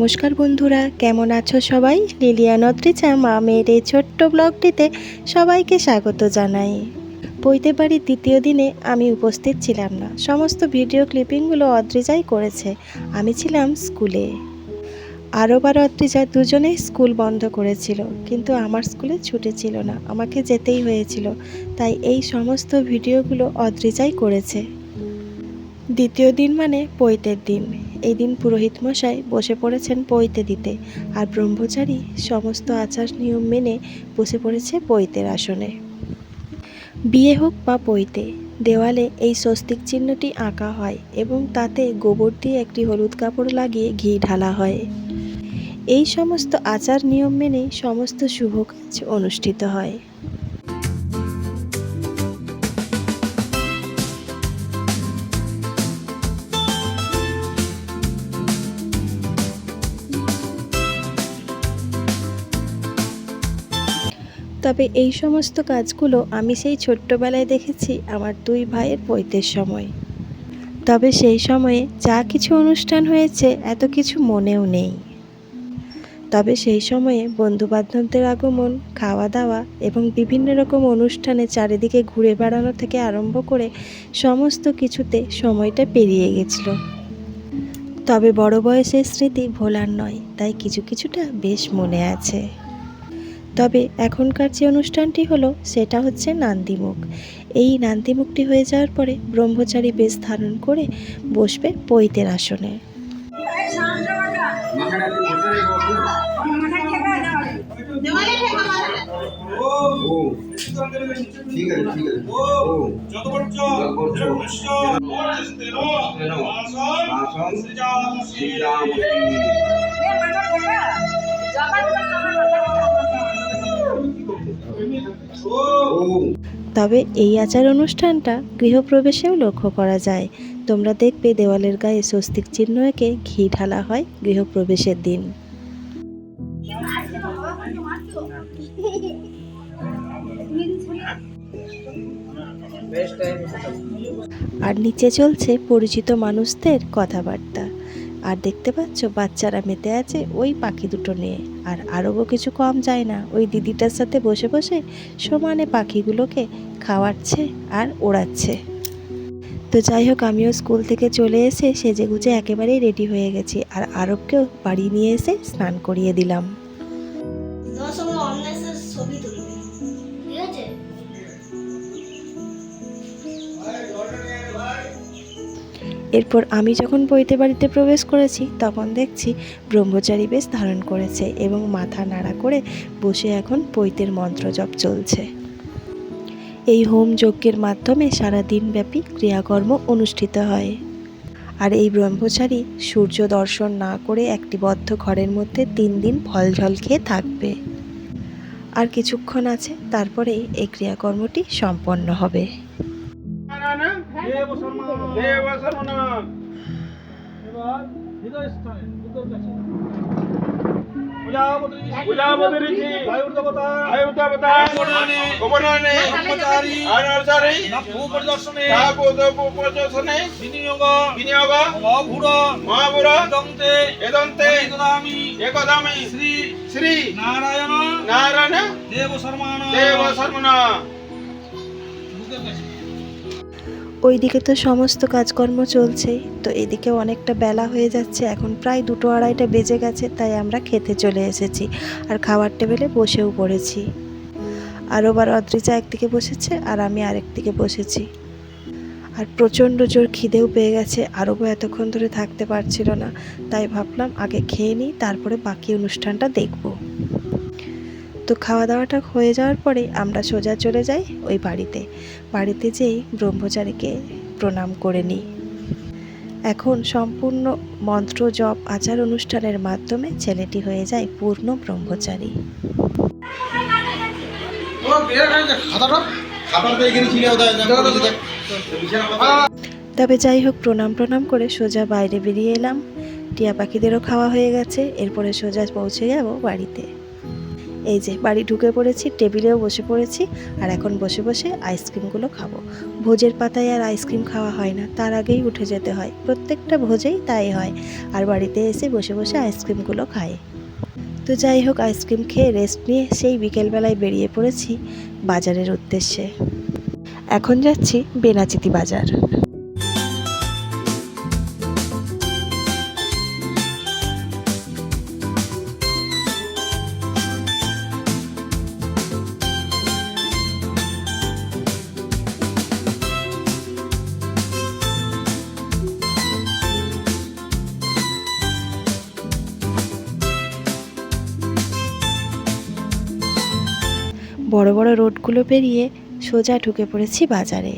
নমস্কার বন্ধুরা, কেমন আছো সবাই? লিলিয়া নদ্রিচা মা মেয়ের এই ছোট্ট ব্লগটিতে সবাইকে স্বাগত জানাই। পৈতে বাড়ির দ্বিতীয় দিনে আমি উপস্থিত ছিলাম না। সমস্ত ভিডিও ক্লিপিংগুলো অদ্রিজাই করেছে। আমি ছিলাম স্কুলে। আরব আর অদ্রিজা দুজনেই স্কুল বন্ধ করেছিল, কিন্তু আমার স্কুলে ছুটি ছিল না। আমাকে যেতেই হয়েছিল, তাই এই সমস্ত ভিডিওগুলো অদ্রিজাই করেছে। দ্বিতীয় দিন মানে পৈতের দিন। এই দিন পুরোহিত মশাই বসে পড়েছেন পৈতে দিতে, আর ব্রহ্মচারী সমস্ত আচার নিয়ম মেনে বসে পড়েছে পৈতের আসনে। বিয়ে হোক বা পৈতে দেওয়ালে এই স্বস্তিক চিহ্নটি আঁকা হয় এবং তাতে গোবর দিয়ে একটি হলুদ কাপড় লাগিয়ে ঘি ঢালা হয়। এই সমস্ত আচার নিয়ম মেনেই সমস্ত শুভ কাজ অনুষ্ঠিত হয়। তবে এই সমস্ত কাজগুলো আমি সেই ছোট্টবেলায় দেখেছি আমার দুই ভাইয়ের পৈতের সময়। তবে সেই সময়ে যা কিছু অনুষ্ঠান হয়েছে, এত কিছু মনেও নেই। তবে সেই সময়ে বন্ধুবান্ধবদের আগমন খাওয়া দাওয়া এবং বিভিন্ন রকম অনুষ্ঠানে চারিদিকে ঘুরে বেড়ানো থেকে আরম্ভ করে সমস্ত কিছুতে সময়টা পেরিয়ে গেছিল। তবে বড় বয়সের স্মৃতি ভোলার নয়, তাই কিছু কিছুটা বেশ মনে আছে। তবে এখনকার যে অনুষ্ঠানটি হলো সেটা হচ্ছে নান্দিমুখ এই নান্দিমুখটি হয়ে যাওয়ার পরে ব্রহ্মচারী বেশ ধারণ করে বসবে পৈতের আসনে ঠিক আছে ঠিক আছে তবে এই আচার অনুষ্ঠানটা গৃহপ্রবেশেও লক্ষ্য করা যায়। তোমরা দেখবে দেওয়ালের গায়ে স্বস্তিক চিহ্ন এঁকে ঘি ঢালা হয় গৃহপ্রবেশের দিন। আর নিচে চলছে পরিচিত মানুষদের কথাবার্তা। আর দেখতে পাচ্ছ, বাচ্চারা মেতে আছে ওই পাখি দুটো নিয়ে। আর আরবও কিছু কম যায় না। ওই দিদিটার সাথে বসে বসে সমানে পাখিগুলোকে খাওয়াচ্ছে আর ওড়াচ্ছে। তো যাই হোক, আমিও স্কুল থেকে চলে এসে সেজে গুজে একেবারেই রেডি হয়ে গেছি আর আরবকেও বাড়ি নিয়ে এসে স্নান করিয়ে দিলাম। ছবি এরপর আমি যখন বইতে বাড়িতে প্রবেশ করেছি, তখন দেখছি ব্রহ্মচারী বেশ ধারণ করেছে এবং মাথা নাড়া করে বসে এখন পৈতের মন্ত্র জপ চলছে। এই হোম যজ্ঞের মাধ্যমে সারা দিনব্যাপী ক্রিয়াকর্ম অনুষ্ঠিত হয়। আর এই ব্রহ্মচারী সূর্য দর্শন না করে একটি বদ্ধ ঘরের মধ্যে তিন দিন ফল ঝল খেয়ে থাকবে। আর কিছুক্ষণ আছে, তারপরেই এই ক্রিয়াকর্মটি সম্পন্ন হবে। দেব শর্মা দেব শর্মা এবার হৃদয় স্থানে হৃদয়ের কাছে শ্রী। নারায়ণ। নারায়ণ। দেব শর্মাণ দেব শর্মণ ওইদিকে তো সমস্ত কাজকর্ম চলছেই তো এদিকে অনেকটা বেলা হয়ে যাচ্ছে, এখন প্রায় দুটো আড়াইটা বেজে গেছে, তাই আমরা খেতে চলে এসেছি আর খাওয়ার টেবিলে বসেও পড়েছি। আরও বার অদ্রিজা একদিকে বসেছে আর আমি আরেক দিকে বসেছি। আর প্রচণ্ড জোর খিদেও পেয়ে গেছে আরবও এতক্ষণ ধরে থাকতে পারছিল না, তাই ভাবলাম আগে খেয়ে নিই, তারপরে বাকি অনুষ্ঠানটা দেখব। তো খাওয়া দাওয়াটা হয়ে যাওয়ার পরে আমরা সোজা চলে যাই ওই বাড়িতে। বাড়িতে যেই ব্রহ্মচারীকে প্রণাম করে নিই। এখন সম্পূর্ণ মন্ত্র, জপ, আচার অনুষ্ঠানের মাধ্যমে ছেলেটি হয়ে যায় পূর্ণ ব্রহ্মচারী। তবে যাই হোক, প্রণাম প্রণাম করে সোজা বাইরে বেরিয়ে এলাম। টিয়া পাখিদেরও খাওয়া হয়ে গেছে। এরপরে সোজা পৌঁছে যাব বাড়িতে। এই যে, বাড়ি ঢুকে পড়েছি, টেবিলেও বসে পড়েছি, আর এখন বসে বসে আইসক্রিমগুলো খাব। ভোজের পাতায় আর আইসক্রিম খাওয়া হয় না, তার আগেই উঠে যেতে হয়। প্রত্যেকটা ভোজেই তাই হয়, আর বাড়িতে এসে বসে বসে আইসক্রিমগুলো খায় তো যাই হোক, আইসক্রিম খেয়ে রেস্ট নিয়ে সেই বিকেলবেলায় বেরিয়ে পড়েছি বাজারের উদ্দেশ্যে। এখন যাচ্ছি বেনাচিতি বাজার। বড় বড় রোডগুলো পেরিয়ে সোজা ঢুকে পড়েছি বাজারে।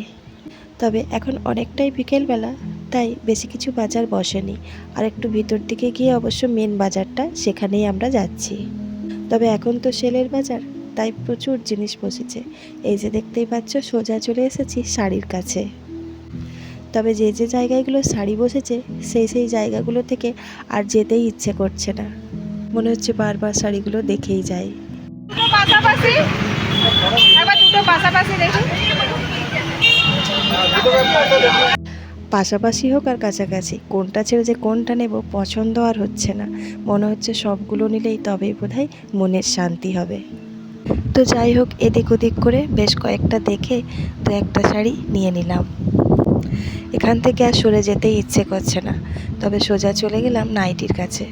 তবে এখন অনেকটাই বিকেলবেলা, তাই বেশি কিছু বাজার বসেনি। আর একটু ভিতর দিকে গিয়ে অবশ্য মেন বাজারটা, সেখানেই আমরা যাচ্ছি। তবে এখন তো সেলের বাজার, তাই প্রচুর জিনিস বসেছে। এই যে দেখতেই পাচ্ছ, সোজা চলে এসেছি শাড়ির কাছে। তবে যে যে জায়গাগুলো শাড়ি বসেছে, সেই সেই জায়গাগুলো থেকে আর যেতেই ইচ্ছে করছে না। মনে হচ্ছে বারবার শাড়িগুলো দেখেই যায় পাশাপাশি পাশাপাশি হোক আর কাছাকাছি, কোনটা ছেড়ে যে কোনটা নেব পছন্দ আর হচ্ছে না। মনে হচ্ছে সবগুলো নিলেই তবেই বোধহয় মনের শান্তি হবে। তো যাই হোক, এদিক ওদিক করে বেশ কয়েকটা দেখে তো একটা শাড়ি নিয়ে নিলাম। এখান থেকে আর সরে যেতেই ইচ্ছে করছে না। তবে সোজা চলে গেলাম নাইটির কাছে।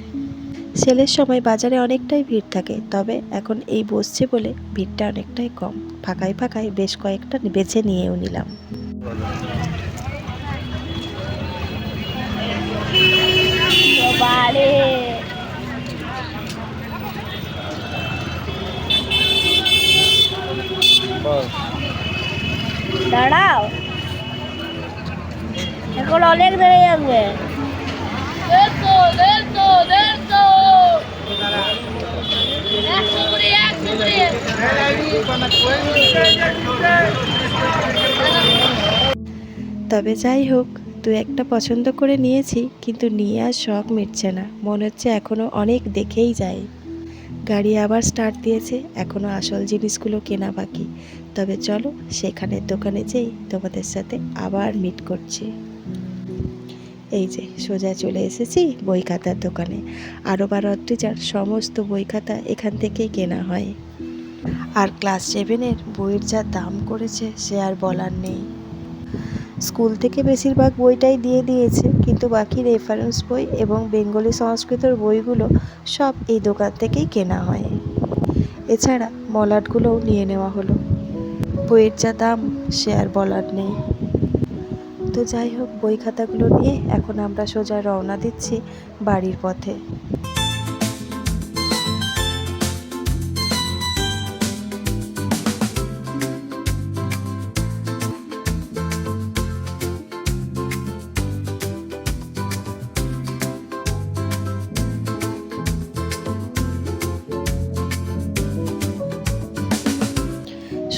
সেলের সময় বাজারে অনেকটাই ভিড় থাকে, তবে এখন এই বসছে বলে ভিড়টা অনেকটাই কম। ফাঁকায় ফাঁকায় বেশ কয়েকটা বেছে নিয়েও নিলাম। দাঁড়াও। এখন অনেক দেরি যাবে। তবে যাই হোক, দু একটা পছন্দ করে নিয়েছি, কিন্তু নিয়ে আর শখ মিটছে না। মনে হচ্ছে এখনও অনেক দেখেই যায় গাড়ি আবার স্টার্ট দিয়েছে এখনও আসল জিনিসগুলো কেনা বাকি। তবে চলো সেখানের দোকানে যেই তোমাদের সাথে আবার মিট করছি। এই যে, সোজা চলে এসেছি বই খাতার দোকানে। আরও বা রত্রিজার সমস্ত বই খাতা এখান থেকেই কেনা হয়। আর ক্লাস সেভেনের বইয়ের যা দাম করেছে সে আর বলার নেই। স্কুল থেকে বেশিরভাগ বইটাই দিয়ে দিয়েছে, কিন্তু বাকি রেফারেন্স বই এবং বেঙ্গলি সংস্কৃতর বইগুলো সব এই দোকান থেকেই কেনা হয়। এছাড়া মলাটগুলোও নিয়ে নেওয়া হলো। বইয়ের যা দাম, সে আর বলার নেই। তো যাই হোক, বই খাতাগুলো নিয়ে এখন আমরা সোজা রওনা দিচ্ছি বাড়ির পথে।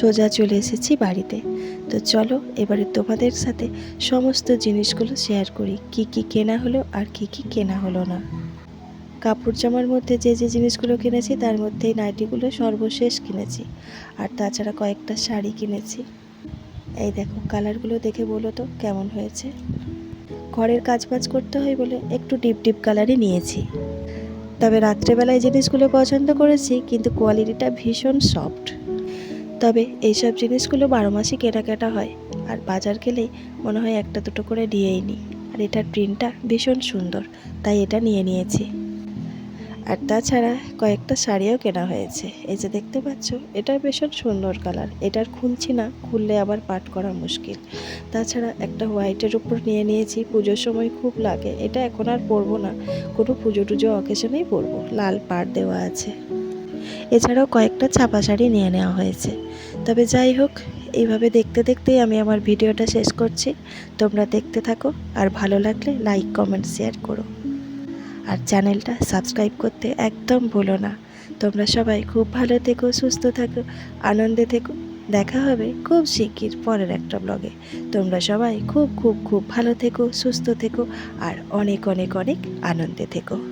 সোজা চলে এসেছি বাড়িতে। তো চলো, এবারে তোমাদের সাথে সমস্ত জিনিসগুলো শেয়ার করি। কি কি কেনা হলো আর কি কি কেনা হলো না। কাপড় জামার মধ্যে যে যে জিনিসগুলো কিনেছি, তার মধ্যেই নাইটিগুলো সর্বশেষ কিনেছি। আর তাছাড়া কয়েকটা শাড়ি কিনেছি। এই দেখো, কালারগুলো দেখে বলো তো, কেমন হয়েছে? ঘরের কাজ বাজ করতে হয় বলে একটু ডিপ ডিপ কালারই নিয়েছি। তবে রাত্রেবেলায় জিনিসগুলো পছন্দ করেছি, কিন্তু কোয়ালিটিটা ভীষণ সফট তবে এইসব জিনিসগুলো বারো মাসই কেনাকাটা হয়। আর বাজার গেলেই মনে হয় একটা দুটো করে নিয়েই নিই আর এটার প্রিন্টটা ভীষণ সুন্দর, তাই এটা নিয়ে নিয়েছি। আর তাছাড়া কয়েকটা শাড়িও কেনা হয়েছে। এই যে দেখতে পাচ্ছ এটা ভীষণ সুন্দর কালার। এটার খুলছি না, খুললে আবার পাট করা মুশকিল। তাছাড়া একটা হোয়াইটের উপর নিয়ে নিয়েছি, পুজোর সময় খুব লাগে। এটা এখন আর পরবো না। কোনো পুজো টুজো অকেশনেই পরবো। লাল পাড় দেওয়া আছে। এছাড়াও কয়েকটা ছাপা শাড়ি নিয়ে নেওয়া হয়েছে। তবে যাই হোক, এইভাবে দেখতে দেখতেই আমি আমার ভিডিওটা শেষ করছি। তোমরা দেখতে থাকো, আর ভালো লাগলে লাইক, কমেন্ট, শেয়ার করো। আর চ্যানেলটা সাবস্ক্রাইব করতে একদম ভুলো না। তোমরা সবাই খুব ভালো থেকো, সুস্থ থাকো, আনন্দে থেকো। দেখা হবে খুব শিগগির পরের একটা ব্লগে তোমরা সবাই খুব খুব খুব ভালো থেকো, সুস্থ থেকো, আর অনেক অনেক অনেক আনন্দে থেকো।